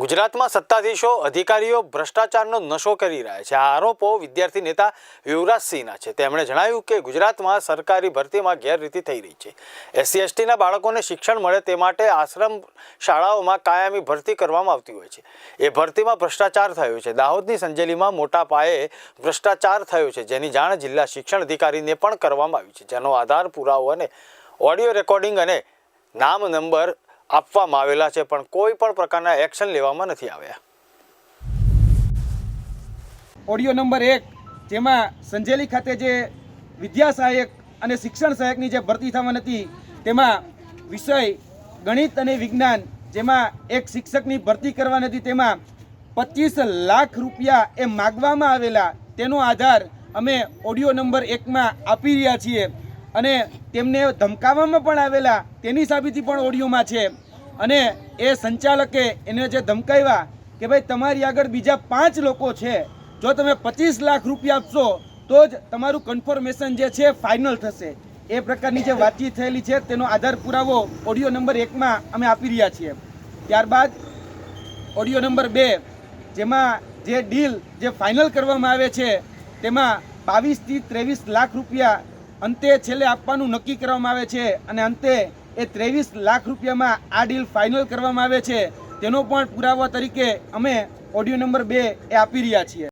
ગુજરાતમાં સત્તાધીશો અધિકારીઓ ભ્રષ્ટાચારનો નશો કરી રહ્યા છે. આ આરોપો વિદ્યાર્થી નેતા યુવરાજસિંહના છે. તેમણે જણાવ્યું કે ગુજરાતમાં સરકારી ભરતીમાં ગેરરીતિ થઈ રહી છે. એસસી, એસટીના બાળકોને શિક્ષણ મળે તે માટે આશ્રમ શાળાઓમાં કાયમી ભરતી કરવામાં આવતી હોય છે. એ ભરતીમાં ભ્રષ્ટાચાર થયો છે. દાહોદની સંજેલીમાં મોટા પાયે ભ્રષ્ટાચાર થયો છે, જેની જાણ જિલ્લા શિક્ષણ અધિકારીને પણ કરવામાં આવી છે. જેનો આધાર પુરાવો અને ઓડિયો રેકોર્ડિંગ અને નામ નંબર આપવામાં આવેલા છે, પણ કોઈ પણ પ્રકારના એક્શન લેવામાં નથી આવ્યા. ઓડિયો નંબર એક, જેમાં સંજેલી ખાતે જે વિદ્યા સહાયક અને શિક્ષણ સહાયકની જે ભરતી થવાની હતી, તેમાં વિષય, ગણિત અને વિજ્ઞાન, જેમાં એક શિક્ષકની ભરતી કરવાની હતી, તેમાં પચીસ લાખ રૂપિયા એ માગવામાં આવેલા, તેનો આધાર અમે ઓડિયો નંબર એકમાં આપી રહ્યા છીએ. અને તેમને ધમકાવવામાં પણ આવેલા, તેની સાબિતી પણ ઓડિયોમાં છે. અને એ સંચાલકે એને જે ધમકાવ્યા કે ભાઈ, તમારી આગળ બીજા પાંચ લોકો છે, જો તમે પચીસ લાખ રૂપિયા આપશો, તો જ તમારું કન્ફર્મેશન જે છે ફાઇનલ થશે. એ પ્રકારની જે વાતચીત થયેલી છે, તેનો આધાર પુરાવો ઓડિયો નંબર એકમાં અમે આપી રહ્યા છીએ. ત્યારબાદ ઓડિયો નંબર બે, જેમાં જે ડીલ જે ફાઇનલ કરવામાં આવે છે, તેમાં બાવીસથી ત્રેવીસ લાખ રૂપિયા અંતે છેલ્લે આપવાનું નક્કી કરવામાં આવે છે અને અંતે એ ત્રેવીસ લાખ રૂપિયામાં આ ડીલ ફાઇનલ કરવામાં આવે છે. તેનો પણ પુરાવા તરીકે અમે ઓડિયો નંબર બે એ આપી રહ્યા છીએ.